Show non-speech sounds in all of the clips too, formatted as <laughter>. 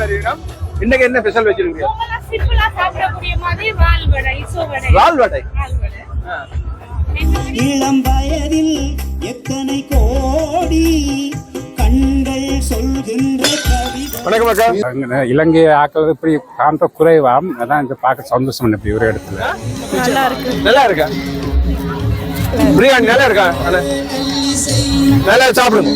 வருகிறோம் இன்னைக்கு என்ன ஸ்பெஷல் வச்சிருக்கீங்க? சிம்பிளா சாப்பிடக்கூடிய மாதிரி வால் வடை இசோ வடை இறால் வடை வால் வடை ஆ. இளம் வயதில் எத்தனை கோடி கண்கள் சொல்கின்ற கவிதை வணக்கம் அக்கா. அங்க இலங்கை ஆக்கள் இப்படி காண்ற குறைவாம். அதான் இந்த பார்க்க சந்தோஷம் இப்படி ஒரு இடத்துல நல்லா இருக்கா. பிரியாணி நல்லா இருக்கா? நல்லா நல்லா சாப்பிடுங்க.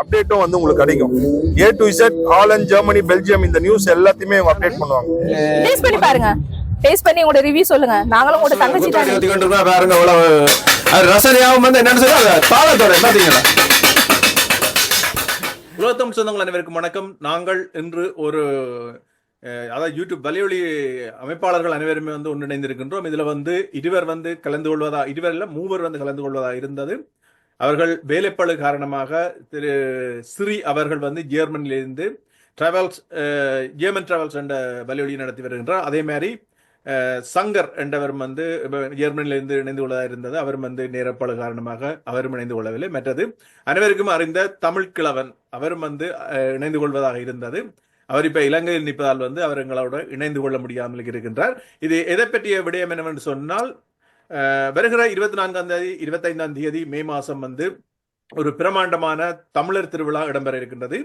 அப்டேட்டும் வந்து உங்களுக்கு கிடைக்கும். A to Z Holland Germany Belgium இந்த நியூஸ் எல்லாத்தையுமே அப்டேட் பண்ணுவாங்க. டேஸ்ட் பண்ணி பாருங்க. டேஸ்ட் பண்ணி உங்களோட ரிவ்யூ சொல்லுங்க. நாங்களும் உங்களோட தங்கச்சி தானே. பாருங்க இவ்வளவு அது ரசனையாவும் வந்து என்னன்னு சொல்லி தாளத்தோட பாத்தீங்களா? உலகத்தம் சொந்தங்கள் அனைவருக்கும் வணக்கம். நாங்கள் இன்று ஒரு அதாவது யூடியூப் வலையொலி அமைப்பாளர்கள் அனைவருமே வந்து ஒன்றிணைந்திருக்கின்றோம். இதுல வந்து இருவர் வந்து கலந்து கொள்வதா இருவர் இல்ல மூவர் வந்து கலந்து கொள்வதா இருந்தது. அவர்கள் வேலைப்பழு காரணமாக திரு ஸ்ரீ அவர்கள் வந்து ஜெர்மனியிலிருந்து டிராவல்ஸ் ஜேர்மன் டிராவல்ஸ் என்ற வலியுறுத்தி நடத்தி வருகின்றார். அதே மாதிரி சங்கர் என்றவர் வந்து ஜெர்மனிலிருந்து இணைந்து கொள்ளதா இருந்தது. அவரும் வந்து நேரப்பளு காரணமாக அவரும் இணைந்து கொள்ளவில்லை. மற்றது அனைவருக்கும் அறிந்த தமிழ் கிழவன் அவரும் வந்து இணைந்து கொள்வதாக இருந்தது. அவர் இப்ப இலங்கையில் நிற்பதால் வந்து அவர் எங்களோட இணைந்து கொள்ள முடியாமல் இருக்கின்றார். இது எதை பற்றிய விடயம் என்னவென்று சொன்னால் வருகிற இருபத்தி நான்காம் தேதி இருபத்தைந்தாம் தேதி மே மாதம் வந்து ஒரு பிரமாண்டமான தமிழர் திருவிழா இடம்பெற இருக்கின்றது.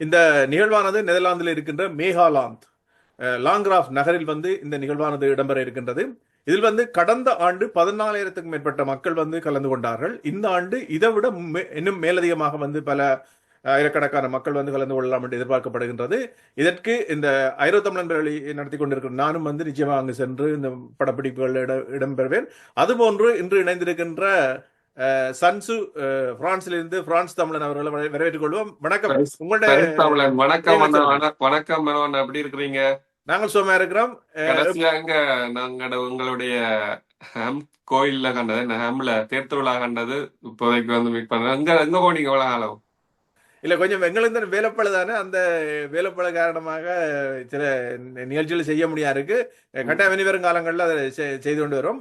இந்த நிகழ்வானது நெதர்லாந்தில் இருக்கின்ற மேகாலாந்த் அஹ், லாங்ராஃப் நகரில் வந்து இந்த நிகழ்வானது இடம்பெற இருக்கின்றது. இதில் வந்து கடந்த ஆண்டு பதினாலாயிரத்துக்கும் மேற்பட்ட மக்கள் வந்து கலந்து கொண்டார்கள். இந்த ஆண்டு இதை விட மே- இன்னும் மேலதிகமாக வந்து பல ஆயிரக்கணக்கான மக்கள் வந்து கலந்து கொள்ளலாம் என்று எதிர்பார்க்கப்படுகின்றது. இதற்கு இந்த ஐரோ தமிழன் பேரொழி நடத்தி கொண்டிருக்கிற நானும் வந்து நிச்சயமாக அங்கு சென்று இந்த படப்பிடிப்புகள் இட இடம்பெறுவேன். அதுபோன்று இன்று இணைந்திருக்கின்ற சன்சு பிரான்சிலிருந்து பிரான்ஸ் தமிழன் அவர்களை வர- வரவேற்றுக் கொள்வோம். வணக்கம். உங்களுடைய தமிழன். வணக்கம் வணக்கம் எப்படி இருக்கிறீங்க? நாங்கள் சும்மா இருக்கிறோம். அஹ், கடைசியா எங்க நாங்க உங்களுடைய ஹம் கோயில்ல கண்டது ஹம்ல தேர்திருவிழா கண்டது இப்போதைக்கு வந்து மீட் பண்ண எங்க எங்க போனீங்க காலம்? இல்ல கொஞ்சம் எங்களுக்கு வேலைப்பழு தானே? அந்த வேலைப்பழு காரணமாக சில நிகழ்ச்சிகள் செய்ய முடியாது இருக்கு கட்டாயம் இனி வரும் காலங்களில் அதை செய்து கொண்டு வரும்.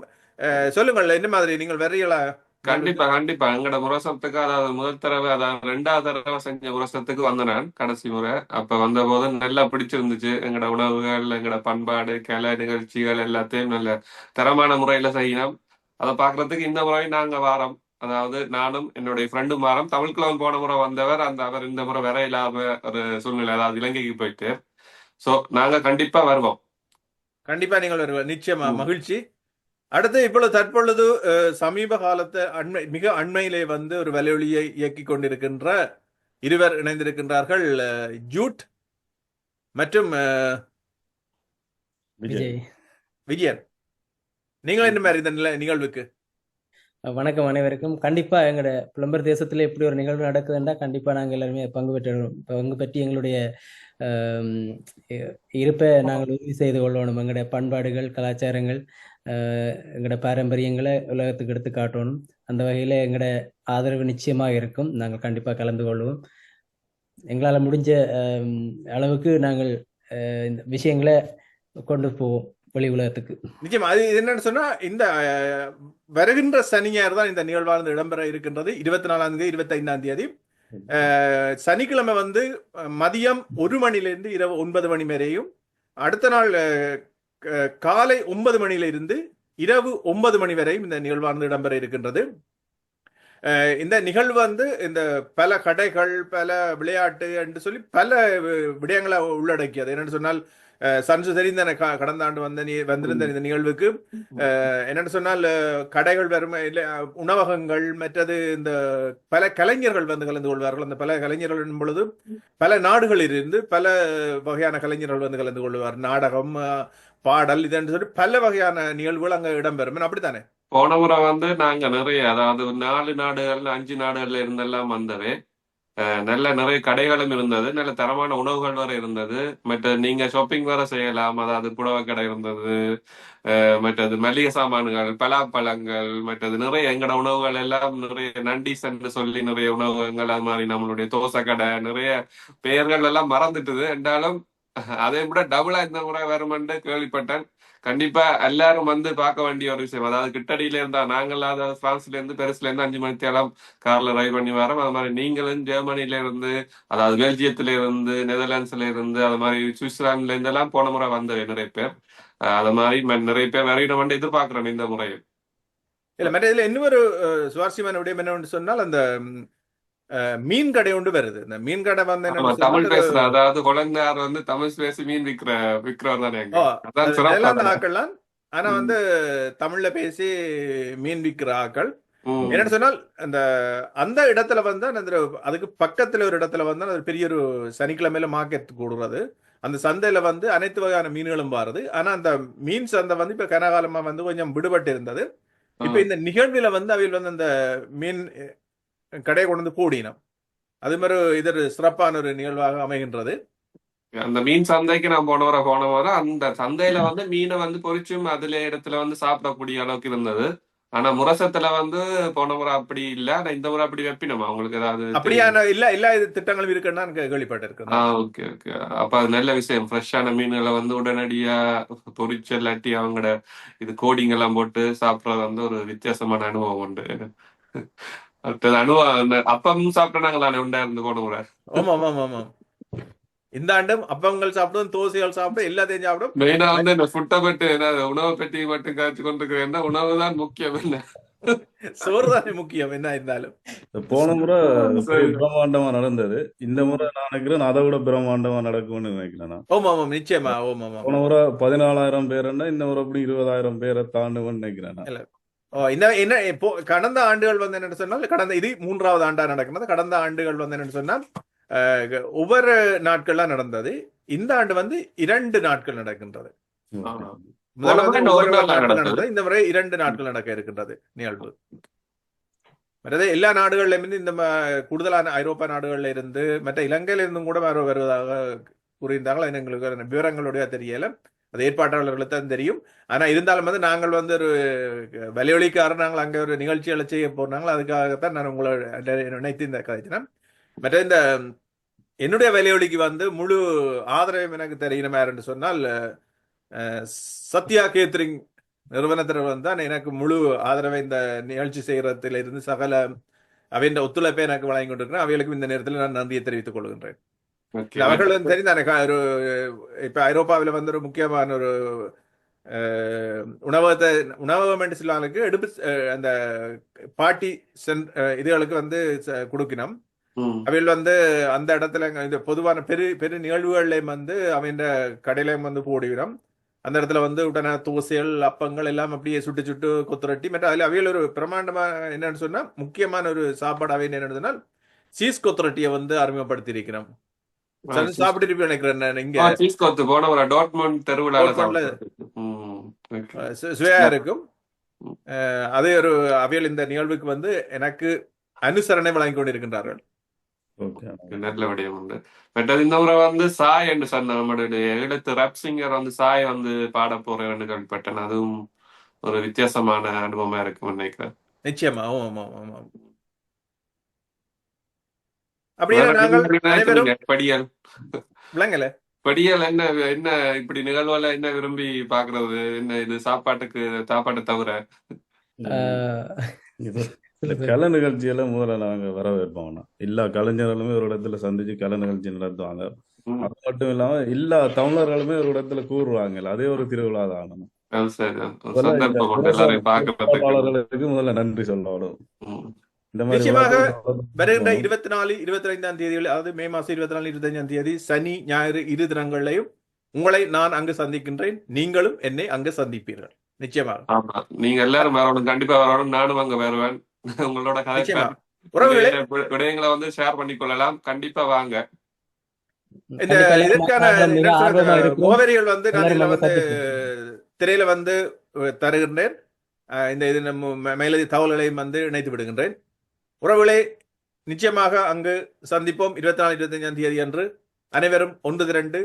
சொல்லுங்கள் என்ன மாதிரி நீங்கள் வர்றீங்களா கண்டிப்பா கண்டிப்பா. எங்கட முரசத்துக்கு அதாவது முதல் தடவை அதாவது ரெண்டாவது தடவை செஞ்ச முரசத்துக்கு வந்த நான் கடைசி முறை. அப்ப வந்த போது நல்லா பிடிச்சிருந்துச்சு. எங்கட உணவுகள் எங்கட பண்பாடு கலை நிகழ்ச்சிகள் எல்லாத்தையும் நல்ல தரமான முறையில செய்யணும் அதை பாக்குறதுக்கு இந்த முறை நாங்க வாரம். அதாவது நானும் என்னுடைய ஃப்ரெண்டும் வாரம் தமிழ் கிழவன் போன முறை வந்தவர் அந்த அவர் இந்த முறை வர இல்லாம ஒரு சூழ்நிலை அதாவது இலங்கைக்கு போயிட்டு. சோ நாங்க கண்டிப்பா வருவோம். கண்டிப்பா நீங்கள் வருவ நிச்சயமா. மகிழ்ச்சி. அடுத்து இப்பொழுது தற்பொழுது சமீப காலத்து அண்மை மிக அண்மையிலே வந்து ஒரு வலையொலியை இயக்கிக் கொண்டிருக்கின்ற இருவர் இணைந்திருக்கின்றார்கள் ஜூட் மற்றும் விஜயன். நீங்கள் என்ன மாதிரி இந்த நில- நிகழ்வுக்கு? வணக்கம் அனைவருக்கும். கண்டிப்பா எங்களோட புலம்பெயர் தேசத்துல இப்படி ஒரு நிகழ்வு நடக்குதுன்னா கண்டிப்பா நாங்க எல்லாருமே பங்கு பெற்று பங்கு பெற்று எங்களுடைய இருப்பை நாங்கள் உறுதி செய்து கொள்ளணும். எங்களுடைய பண்பாடுகள் கலாச்சாரங்கள் எங்களோட பாரம்பரியங்களை உலகத்துக்கு எடுத்து காட்டணும். அந்த வகையில எங்களோட ஆதரவு நிச்சயமாக இருக்கும். நாங்கள் கண்டிப்பா கலந்து கொள்வோம். எங்களால் முடிஞ்ச அளவுக்கு நாங்கள் இந்த விஷயங்களை கொண்டு போவோம். வெளி உலகத்துக்கு. நிச்சயமா. அது என்னன்னு சொன்னா இந்த வருகின்ற சனி ஞாயிறு தான் இந்த நிகழ்வானது இடம்பெற இருக்கின்றது. இருபத்தி நாலாம் தேதி இருபத்தி ஐந்தாம் தேதி சனிக்கிழமை வந்து மதியம் ஒரு மணிலிருந்து இரவு ஒன்பது மணி வரையும். அடுத்த நாள் காலை ஒன்பது மணியிலிருந்து இரவு ஒன்பது மணி வரையும் இந்த நிகழ்வானது இடம்பெற இருக்கின்றது. இந்த நிகழ்வு வந்து இந்த பல கடைகள் பல விளையாட்டு என்று சொல்லி பல விடயங்களை உள்ளடக்கியது. என்னென்னு சொன்னால் சன்று சன்சு தெரிந்த க- கடந்த ஆண்டு வந்த நீ- வந்திருந்த இந்த நிகழ்வுக்கு. என்னன்னு சொன்னால் கடைகள் வரும் இல்ல உணவகங்கள் மற்றது இந்த பல கலைஞர்கள் வந்து கலந்து கொள்வார்கள். அந்த பல கலைஞர்கள் பொழுது பல நாடுகளில் இருந்து பல வகையான கலைஞர்கள் வந்து கலந்து கொள்வார். நாடகம் பாடல் இதென்று சொல்லி பல வகையான நிகழ்வுகள் அங்க இடம்பெறும். அப்படித்தானே? போன முறை வந்து நாங்க நிறைய அதாவது நாலு நாடுகள் அஞ்சு நாடுகள்ல இருந்தெல்லாம் வந்தவே நல்ல நிறைய கடைகளும் இருந்தது. நல்ல தரமான உணவுகள் வரை இருந்தது. மற்ற நீங்க ஷாப்பிங் வேற செய்யலாம். அதாவது புடவை கடை இருந்தது. மற்றது மளிகை சாமான்கள் பலாப்பழங்கள் மற்றது நிறைய எங்கட உணவுகள் எல்லாம் நிறைய நண்டீஸ் என்று சொல்லி நிறைய உணவகங்கள் அது மாதிரி நம்மளுடைய தோசை கடை நிறைய பெயர்கள் எல்லாம் மறந்துட்டுது. என்றாலும் அதே விட டபுளா இந்த முறை வருமென்று கேள்விப்பட்டேன். கண்டிப்பா எல்லாரும் வந்து பார்க்க வேண்டிய ஒரு விஷயம். அதாவது கிட்டடியில இருந்தா நாங்கள் அதாவது பிரான்ஸ்ல இருந்து பெருசுல இருந்து அஞ்சு மணி தேலம் கார்ல டிரைவ் பண்ணி வரோம். அது மாதிரி நீங்களும் ஜெர்மனில இருந்து அதாவது பெல்ஜியத்துல இருந்து நெதர்லாண்ட்ஸ்ல இருந்து அது மாதிரி சுவிட்சர்லாந்துல இருந்து எல்லாம் போன முறை வந்தது நிறைய பேர். அது மாதிரி நிறைய பேர் வரையிட வந்து எதிர்பார்க்கிறோம் இந்த முறையில். இல்ல மற்ற இதுல இன்னொரு சுவாரஸ்யமான விடயம் என்னவென்று சொன்னால் அந்த மீன் கடை ஒன்று வருது. இந்த மீன் கடை வந்து என்னன்னு தமிழ் பேசுற அதாவது குழந்தையார் வந்து தமிழ் பேசி மீன் விக்கிற விக்கிறவர் தானே ஆக்கள்லாம் ஆனா. வந்து தமிழ்ல பேசி மீன் விக்கிற ஆக்கள். ம். என்னன்னு சொன்னால் அந்த அந்த இடத்துல வந்து அந்த அதுக்கு பக்கத்துல ஒரு இடத்துல வந்து அது பெரிய ஒரு சனிக்கிழமையில மார்க்கெட் கூடுறது அந்த சந்தையில வந்து அனைத்து வகையான மீன்களும் பாருது ஆனா அந்த மீன் சந்தை வந்து இப்ப கனகாலமா வந்து கொஞ்சம் விடுபட்டு இருந்தது. இப்ப இந்த நிகழ்வுல வந்து அவையில் வந்து அந்த மீன் கடையை கொண்டு வந்து கூடினோம் அது மாதிரி இது ஒரு சிறப்பான ஒரு நிகழ்வாக அமைகின்றது. அந்த மீன் சந்தைக்கு நான் போன வர போன வர அந்த சந்தையில வந்து மீனை வந்து பொரிச்சும் அதுல இடத்துல வந்து சாப்பிடக்கூடிய அளவுக்கு இருந்தது. ஆனா முரசத்துல வந்து போன முறை அப்படி இல்ல. ஆனா இந்த முறை அப்படி வைப்பினோமா? உங்களுக்கு ஏதாவது? அப்படியான இல்ல எல்லா இது திட்டங்களும் இருக்குன்னு நான் கேள்விப்பட்டிருக்கேன் ஆ ஓகே ஓகே. அப்ப அது நல்ல விஷயம். ஃப்ரெஷ்ஷான மீன்களை வந்து உடனடியா பொரிச்சு இல்லாட்டி அவங்களோட இது கோடிங் எல்லாம் போட்டு சாப்பிடுறது வந்து ஒரு வித்தியாசமான அனுபவம் உண்டு. அடுத்தது அனுபவம் அந்த அப்பமும் சாப்பிட்டாங்களே உண்டா இருந்து போன முறை? ஆமா ஆமா ஆமா ஆமா இந்த ஆண்டும் அப்பங்கள் சாப்பிடும் தோசைகள் சாப்பிடும் எல்லாத்தையும் சாப்பிடும். மெயினா வந்து இந்த ஃபுட்டை என்ன உணவை பற்றி மட்டும் காய்ச்சி கொண்டிருக்கிறேன்னா உணவு தான் முக்கியம் என்ன? சோறு தானே முக்கியம் என்ன இருந்தாலும். போன முறை. பிரம்மாண்டமா நடந்தது. இந்த முறை நான் நினைக்கிறேன் அதை விட பிரம்மாண்டமா நடக்கும்னு நினைக்கிறேன் நான். ஓமா ஆமா நிச்சயமா ஓமா ஆமா போன முறை பதினாலாயிரம் பேருன்னா இந்த முறை அப்படி இருபதாயிரம் பேரை தாண்டுவேன்னு நினைக்கிறேன் இந்த என்ன இப்போ கடந்த ஆண்டுகள் வந்து என்னன்னு சொன்னால் கடந்த இது மூன்றாவது ஆண்டா நடக்கிறது. கடந்த ஆண்டுகள் வந்து என்னன்னு சொன்னால் ஒவ்வொரு நாட்கள்லாம் நடந்தது. இந்த ஆண்டு வந்து இரண்டு நாட்கள் நடக்கின்றது. இந்த முறை இரண்டு நாட்கள் நடக்க இருக்கின்றது. நிகழ்வு மற்றது எல்லா நாடுகள்ல இருந்து இந்த கூடுதலான ஐரோப்பா நாடுகள்ல இருந்து மற்ற இலங்கையில இருந்தும் கூட வர வருவதாக கூறியிருந்தார்கள். அது எங்களுக்கு விவரங்களுடைய தெரியல. அது ஏற்பாட்டாளர்களுக்கு தான் தெரியும். ஆனால் இருந்தாலும் வந்து நாங்கள் வந்து ஒரு வலியொலிக்காரர் நாங்கள் அங்கே ஒரு நிகழ்ச்சிகளை செய்ய போனாங்க அதுக்காகத்தான் நான் உங்களை நினைத்து இந்த கதைச்சினேன் மற்ற இந்த என்னுடைய வலியொலிக்கு வந்து முழு ஆதரவும் எனக்கு தெரியணும் யாருன்னு சொன்னால் சத்யா கேத்ரிங் நிறுவனத்தில் வந்து தான் எனக்கு முழு ஆதரவை இந்த நிகழ்ச்சி செய்யறதுல இருந்து சகல அவையின் ஒத்துழைப்பை எனக்கு வழங்கி கொண்டிருக்கிறேன் அவைகளுக்கும் இந்த நேரத்தில் நான் நன்றியை தெரிவித்துக் கொள்கின்றேன். Okay. இல்ல, அவர்கள் வந்து தெரிந்தானே ஒரு இப்ப ஐரோப்பாவில் வந்து ஒரு முக்கியமான ஒரு உணவகத்தை உணவகம் என்று சொல்லுவாங்களுக்கு எடுப்பு அந்த பாட்டி சென் இதுகளுக்கு வந்து கொடுக்கணும். அவையில் வந்து அந்த இடத்துல இந்த பொதுவான பெரு பெரு நிகழ்வுகள்லையும் வந்து அவன் கடையிலையும் வந்து போடுகிறோம் அந்த இடத்துல வந்து உடனே தோசைகள் அப்பங்கள் எல்லாம் அப்படியே சுட்டு சுட்டு கொத்துரட்டி மற்ற அதில் அவையில் ஒரு பிரமாண்டமா என்னன்னு சொன்னா முக்கியமான ஒரு சாப்பாடு அவை என்னன்னு சொன்னால் சீஸ் கொத்துரட்டியை வந்து அறிமுகப்படுத்தி இருக்கிறோம் சாப்பிட்டு இருப்பேன் நினைக்கிறேன் நான் இங்க. சீஸ் கொத்து போன முறை டாட்மண்ட் சு- சுவையா இருக்கும். அதே ஒரு அவையில் இந்த நிகழ்வுக்கு வந்து எனக்கு அனுசரணை வழங்கி கொண்டிருக்கின்றார்கள். ஓகே. நல்ல விடயம் உண்டு. மற்றது இந்த முறை வந்து சாய் என்று சொன்ன நம்மளுடைய எழுத்து ரப் சிங்கர் வந்து சாய் வந்து பாட போறேன்னு கேள்விப்பட்டேன் அதுவும் ஒரு வித்தியாசமான அனுபவமா இருக்கும்னு நினைக்கிறேன். நிச்சயமா ஆமாம் ஆமாம் ஆமாம். அப்படியே நாங்கள் விளங்கல. படியல் என்ன என்ன இப்படி நிகழ்வுல என்ன விரும்பி பாக்குறது என்ன இது சாப்பாட்டுக்கு சாப்பாட்டை தவிர? கலை நிகழ்ச்சியெல்லாம் முதல்ல நாங்க வரவேற்போம் எல்லா கலைஞர்களுமே ஒரு இடத்துல சந்திச்சு கலை நிகழ்ச்சி நடத்துவாங்க. அது மட்டும் இல்லாம எல்லா தமிழர்களுமே ஒரு இடத்துல கூறுவாங்கல்ல அதே ஒரு திருவிழா தான். முதல்ல நன்றி சொல்லணும். நிச்சயமாக வருகின்ற இருபத்தி நாலு இருபத்தி ஐந்தாம் தேதிகள் அதாவது மே மாசம் இருபத்தி நாலு இருபத்தி அஞ்சாம் தேதி சனி ஞாயிறு இரு தினங்களையும் உங்களை நான் அங்கு சந்திக்கின்றேன். நீங்களும் என்னை அங்கு சந்திப்பீர்கள். நிச்சயமாக. ஆமா. நீங்க எல்லாரும் வரணும். கண்டிப்பா வரணும். நானும் அங்க வருவேன். <laughs> உங்களோட விடயங்களை வந்து ஷேர் பண்ணி கொள்ளலாம். கண்டிப்பா வாங்க. இந்த இதற்கான. முகவரிகள் வந்து நான் வந்து. திரையில வந்து தருகின்றேன். இந்த இது நம்ம மேலதி தகவல்களையும் வந்து இணைத்து விடுகின்றேன். உறவுகளே நிச்சயமாக அங்கு சந்திப்போம். இருபத்தி நாலு இருபத்தஞ்சாம் தேதி அன்று அனைவரும் ஒன்று திரண்டு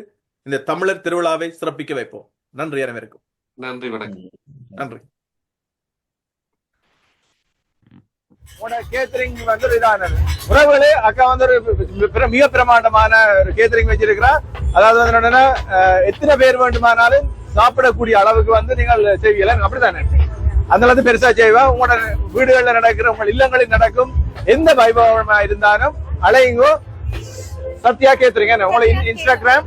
இந்த தமிழர் திருவிழாவை சிறப்பிக்க வைப்போம். நன்றி அனைவருக்கும். நன்றி வணக்கம். நன்றி. கேத்தரிங் வந்து இதானது உறவுகளே அக்கா வந்து ஒரு மிக பிரமாண்டமான ஒரு கேத்தரிங் வச்சிருக்கிறா அதாவது வந்து என்னன்னா அஹ், எத்தனை பேர் வேண்டுமானாலும் சாப்பிடக்கூடிய அளவுக்கு வந்து நீங்கள் செய்வீங்களா அப்படித்தானே? அந்த அளவுக்கு பெருசா செய்வா. உங்களோட வீடுகள்ல நடக்கிற உங்கள் இல்லங்களில் நடக்கும் எந்த வைபவமா இருந்தாலும் அலையுங்கோ. சத்யா கேத்துறீங்க உங்களை இன்ஸ்டாகிராம்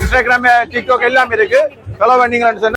இன்ஸ்டாகிராம் டிக்டாக் எல்லாம் இருக்கு. ஃபாலோ பண்ணீங்கன்னு சொன்னா